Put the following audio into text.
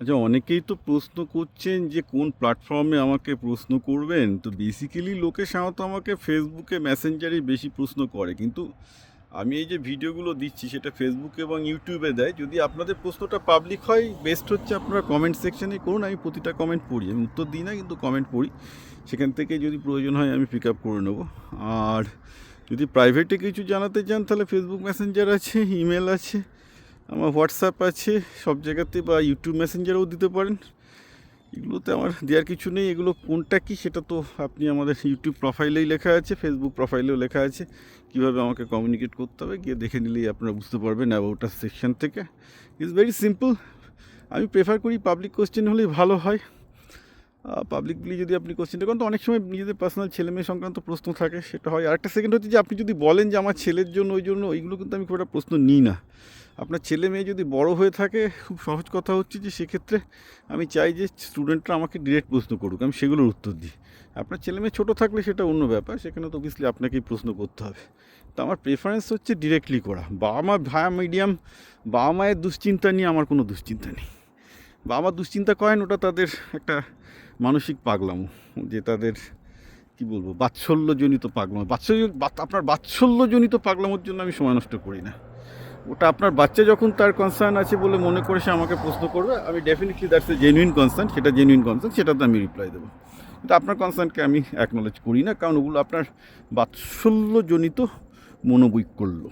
আচ্ছা অনেকেই তো প্রশ্ন করছেন যে কোন প্ল্যাটফর্মে আমাকে প্রশ্ন করবেন। তো বেসিক্যালি লোকে সাধারণত আমাকে ফেসবুকে মেসেঞ্জারে বেশি প্রশ্ন করে। কিন্তু আমি এই যে ভিডিওগুলো দিচ্ছি, সেটা ফেসবুকে এবং ইউটিউবে দেয়। যদি আপনাদের প্রশ্নটা পাবলিক হয় বেস্ট হচ্ছে আপনারা কমেন্ট সেকশনে করুন। আমি প্রতিটা কমেন্ট পড়ি। আমি উত্তর দিই না, কিন্তু কমেন্ট পড়ি। সেখান থেকে যদি প্রয়োজন হয়, আমি পিক আপ করে নেব। আর যদি প্রাইভেটে কিছু জানাতে চান, তাহলে ফেসবুক মেসেঞ্জার আছে ইমেল আছে। আমার হোয়াটসঅ্যাপ আছে, সব জায়গাতে বা ইউটিউব মেসেঞ্জারেও দিতে পারেন। এগুলোতে আমার দেওয়ার কিছু নেই। এগুলো কোনটা কি সেটা তো আপনি আমাদের ইউটিউব প্রোফাইলেই লেখা আছে ফেসবুক প্রোফাইলেও লেখা আছে। কীভাবে আমাকে কমিউনিকেট করতে হবে গিয়ে দেখে নিলেই আপনারা বুঝতে পারবেন অ্যাবাউটার সেকশন থেকে। ইটস ভেরি সিম্পল আমি প্রেফার করি পাবলিক কোশ্চেন হলেই ভালো হয়। পাবলিকলি যদি আপনি কোশ্চেনটা করেন, তো অনেক সময় নিজেদের পার্সোনাল ছেলে মেয়ে সংক্রান্ত প্রশ্ন থাকে, সেটা হয়। আরেকটা সেকেন্ড হচ্ছে যে, আপনি যদি বলেন যে, আমার ছেলের জন্য, ওই জন্য ওইগুলো কিন্তু আমি খুব একটা প্রশ্ন নিই না। আপনার ছেলে মেয়ে যদি বড় হয়ে থাকে, খুব সহজ কথা হচ্ছে যে সেক্ষেত্রে আমি চাই যে স্টুডেন্টরা আমাকে ডিরেক্ট প্রশ্ন করুক, আমি সেগুলোর উত্তর দিই। আপনার ছেলে মেয়ে ছোটো থাকলে সেটা অন্য ব্যাপার, সেখানে তো অবভিয়াসলি আপনাকেই প্রশ্ন করতে হবে। তো আমার প্রেফারেন্স হচ্ছে ডিরেক্টলি করা। বাবা মা ভায়া মিডিয়াম বাবা মায়ের দুশ্চিন্তা নিয়ে আমার কোনো দুশ্চিন্তা নেই। বাবা মা দুশ্চিন্তা করেন, ওটা তাদের একটা মানসিক পাগলামো, যে তাদের, কি বলব, বাৎসল্যজনিত পাগলামো। বাৎসল্য আপনার বাৎসল্যজনিত পাগলামোর জন্য আমি সময় নষ্ট করি না। ওটা আপনার বাচ্চা যখন তার কনসার্ন আছে বলে মনে করে সে আমাকে প্রশ্ন করবে, আমি definitely that's a genuine concern সেটা জেনুইন কনসার্ন সেটাতে আমি রিপ্লাই দেবো। কিন্তু আপনার কনসার্নকে আমি অ্যাকনোলেজ করি না, কারণ ওগুলো আপনার বাৎসল্যজনিত মনোবৈকল্য